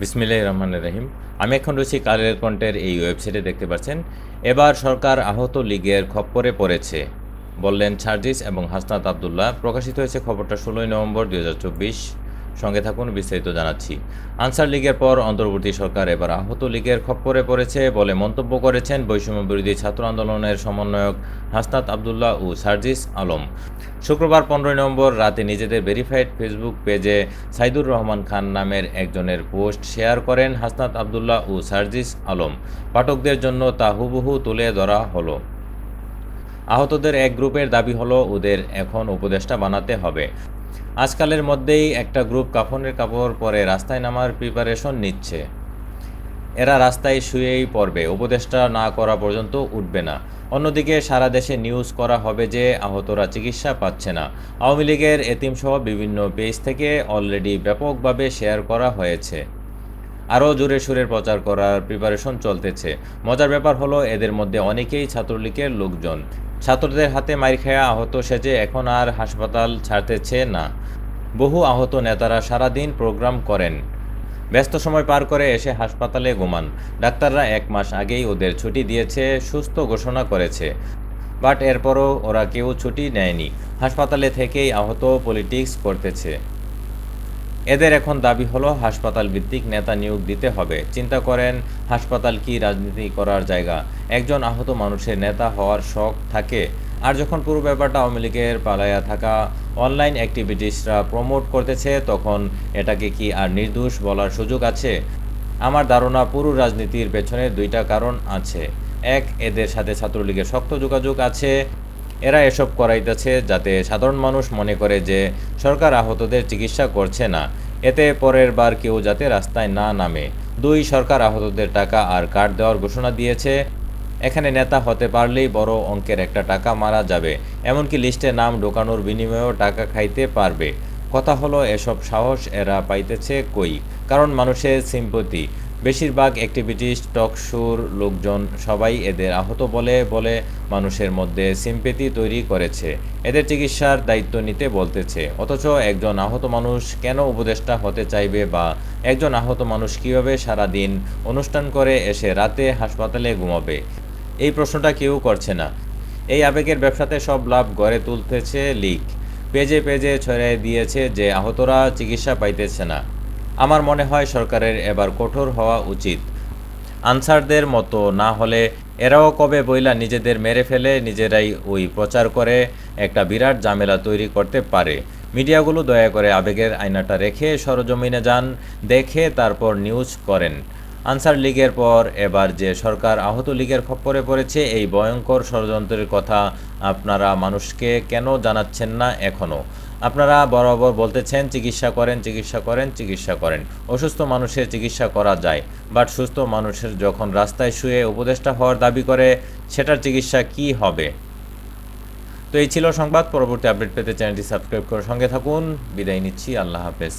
বিসমিল্লাহ রহমান রহিম। আমি এখন রয়েছি কালের কণ্ঠের এই ওয়েবসাইটে দেখতে পাচ্ছেন। এবার সরকার আহত লীগের খপ্পরে পড়েছে, বললেন সার্জিস এবং হাসনাত আবদুল্লাহ। প্রকাশিত হয়েছে খবরটা ষোলোই নভেম্বর দুই হাজার চব্বিশ। সঙ্গে থাকুন, বিস্তারিত জানাচ্ছি। আনসার লীগের পর অন্তর্বর্তী সরকার এবার আহত লীগের খপ্পরে পড়েছে বলে মন্তব্য করেছেন বৈষম্য বিরোধী ছাত্র আন্দোলনের সমন্বয়ক হাসনাত আবদুল্লাহ ও সার্জিস আলম। শুক্রবার পনেরোই নভেম্বর রাতে নিজেদের ভেরিফাইড ফেসবুক পেজে সাইদুর রহমান খান নামের একজনের পোস্ট শেয়ার করেন হাসনাত আবদুল্লাহ ও সার্জিস আলম। পাঠকদের জন্য তা হুবহু তুলে ধরা হলো। আহতদের এক গ্রুপের দাবি হলো ওদের এখন উপদেষ্টা বানাতে হবে। আজকালের মধ্যেই একটা গ্রুপ কাফনের কাপড় পরে রাস্তায় নামার প্রিপারেশন নিচ্ছে। এরা রাস্তায় শুয়েই পড়বে, উপদেষ্টা না করা পর্যন্ত উঠবে না। অন্যদিকে সারা দেশে নিউজ করা হবে যে আহতরা চিকিৎসা পাচ্ছে না। আওয়ামী লীগের এতিমসহ বিভিন্ন পেজ থেকে অলরেডি ব্যাপকভাবে শেয়ার করা হয়েছে। আরও জোরে সুরের প্রচার করার প্রিপারেশন চলতেছে। মজার ব্যাপার হলো এদের মধ্যে অনেকেই ছাত্রলীগের লোকজন। ছাত্রদের হাতে মার খেয়া আহত সেজে এখন আর হাসপাতাল ছাড়তেছে না। বহু আহত নেতারা সারাদিন প্রোগ্রাম করেন। ব্যস্ত সময় পার করে এসে হাসপাতালে ঘুমান। ডাক্তাররা এক মাস আগেই ওদের ছুটি দিয়েছে, সুস্থ ঘোষণা করেছে। বাট এরপরও ওরা কেউ ছুটি নেয়নি। হাসপাতালে থেকেই আহত পলিটিক্স করতেছে। এদের এখন দাবি হলো হাসপাতাল ভিত্তিক নেতা নিয়োগ দিতে হবে। চিন্তা করেন, হাসপাতাল কি রাজনীতি করার জায়গা? একজন আহত মানুষের নেতা হওয়ার শখ থাকে। আর যখন পুরো ব্যাপারটা আওয়ামী লীগের পালায়া থাকা অনলাইন অ্যাক্টিভিটিসরা প্রমোট করতেছে, তখন এটাকে কি আর নির্দোষ বলার সুযোগ আছে? আমার ধারণা, পুরো রাজনীতির পেছনে দুইটা কারণ আছে। এক, এদের সাথে ছাত্রলীগের শক্ত যোগাযোগ আছে। এরা এসব করাইতেছে যাতে সাধারণ মানুষ মনে করে যে সরকার আহতদের চিকিৎসা করছে না। এতে পরের বার কেউ যাতে রাস্তায় না নামে। দুই সরকার আহতদের টাকা আর কার্ড দেওয়ার ঘোষণা দিয়েছে। এখানে নেতা হতে পারলেই বড় অঙ্কের একটা টাকা মারা যাবে। এমনকি লিস্টে নাম ঢোকানোর বিনিময়েও টাকা খাইতে পারবে। কথা হলো, এসব সাহস এরা পাইতেছে কই? কারণ মানুষের সিম্পতি। বেশিরভাগ অ্যাক্টিভিটিস টকশুর লোকজন সবাই এদের আহত বলে বলে মানুষের মধ্যে সিম্পেতি তৈরি করেছে। এদের চিকিৎসার দায়িত্ব নিতে বলতেছে। অথচ একজন আহত মানুষ কেন উপদেষ্টা হতে চাইবে বা একজন আহত মানুষ কীভাবে সারাদিন অনুষ্ঠান করে এসে রাতে হাসপাতালে ঘুমাবে? এই প্রশ্নটা কেউ করছে না। এই আবেগের ব্যবসাতে সব লাভ গড়ে তুলতেছে লিগ। পেজে পেজে ছড়িয়ে দিয়েছে যে আহতরা চিকিৎসা পাইতেছে না। আমার মনে হয় সরকারের এবার কঠোর হওয়া উচিত। আনসারদের মতো না হলে এরাও কবে বইলা নিজেদের মেরে ফেলে, নিজেরাই ওই প্রচার করে একটা বিরাট ঝামেলা তৈরি করতে পারে। মিডিয়াগুলো দয়া করে আবেগের আয়নাটা রেখে সরজমিনে যান, দেখে তারপর নিউজ করেন। আনসার লীগের পর এবার যে সরকার আহত লীগের খপ্পরে পড়েছে, এই ভয়ঙ্কর ষড়যন্ত্রের কথা আপনারা মানুষকে কেন জানাচ্ছেন না এখনও আপনারা বরাবর বলতেছেন, চিকিৎসা করেন চিকিৎসা করেন চিকিৎসা করেন। অসুস্থ মানুষের চিকিৎসা করা যায়, বাট সুস্থ মানুষের যখন রাস্তায় শুয়ে উপদেষ্টা হওয়ার দাবি করে, সেটার চিকিৎসা কি হবে? তো এই ছিল সংবাদ। পরবর্তী আপডেট পেতে চ্যানেলটি সাবস্ক্রাইব করে সঙ্গে থাকুন। বিদায় নিচ্ছি। আল্লাহ হাফেজ।